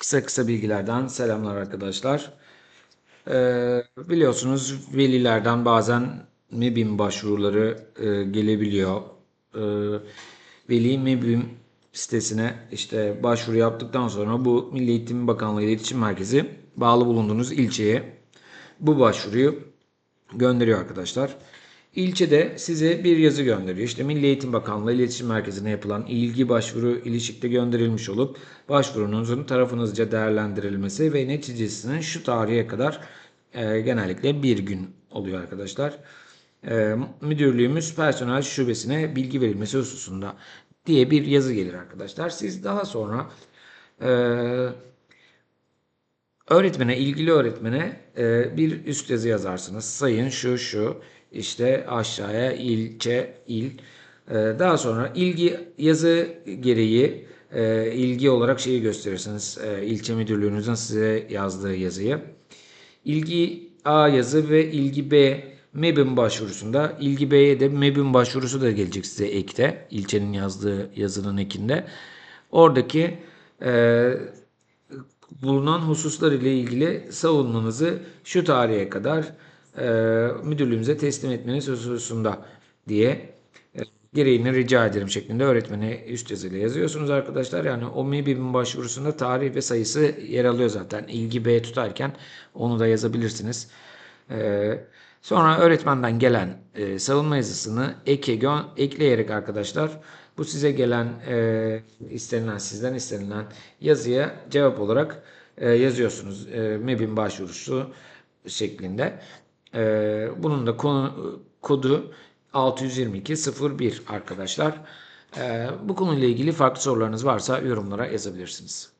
Kısa kısa bilgilerden selamlar arkadaşlar. Ee, biliyorsunuz velilerden bazen MEBİM başvuruları e, gelebiliyor. Ee, veli MEBİM sitesine işte başvuru yaptıktan sonra bu Milli Eğitim Bakanlığı İletişim Merkezi bağlı bulunduğunuz ilçeye bu başvuruyu gönderiyor arkadaşlar. İlçede size bir yazı gönderiyor. İşte Milli Eğitim Bakanlığı İletişim Merkezi'ne yapılan ilgi başvuru ilişikte gönderilmiş olup başvurunuzun tarafınızca değerlendirilmesi ve neticesinin şu tarihe kadar e, genellikle bir gün oluyor arkadaşlar. E, müdürlüğümüz personel şubesine bilgi verilmesi hususunda diye bir yazı gelir arkadaşlar. Siz daha sonra e, Öğretmene, ilgili öğretmene e, bir üst yazı yazarsınız. Sayın şu şu işte aşağıya ilçe il. E, daha sonra ilgi yazı gereği e, ilgi olarak şeyi gösterirsiniz. E, ilçe müdürlüğünüzün size yazdığı yazıyı. İlgi A yazı ve ilgi B MEB'in başvurusunda ilgi B'ye de MEB'in başvurusu da gelecek size ekte. ilçenin yazdığı yazının ekinde. Oradaki e, bulunan hususlar ile ilgili savunmanızı şu tarihe kadar e, müdürlüğümüze teslim etmeniz hususunda diye e, gereğini rica ederim şeklinde öğretmene üst yazıyla yazıyorsunuz arkadaşlar. Yani o MEBİM'in başvurusunda tarih ve sayısı yer alıyor zaten. İlgi B tutarken onu da yazabilirsiniz. E, sonra öğretmenden gelen e, savunma yazısını eke gö- ekleyerek arkadaşlar bu size gelen istenilen sizden istenilen yazıya cevap olarak yazıyorsunuz. E, MEB'in başvurusu şeklinde. E, bunun da konu, kodu 622.01 arkadaşlar. E, bu konuyla ilgili farklı sorularınız varsa yorumlara yazabilirsiniz.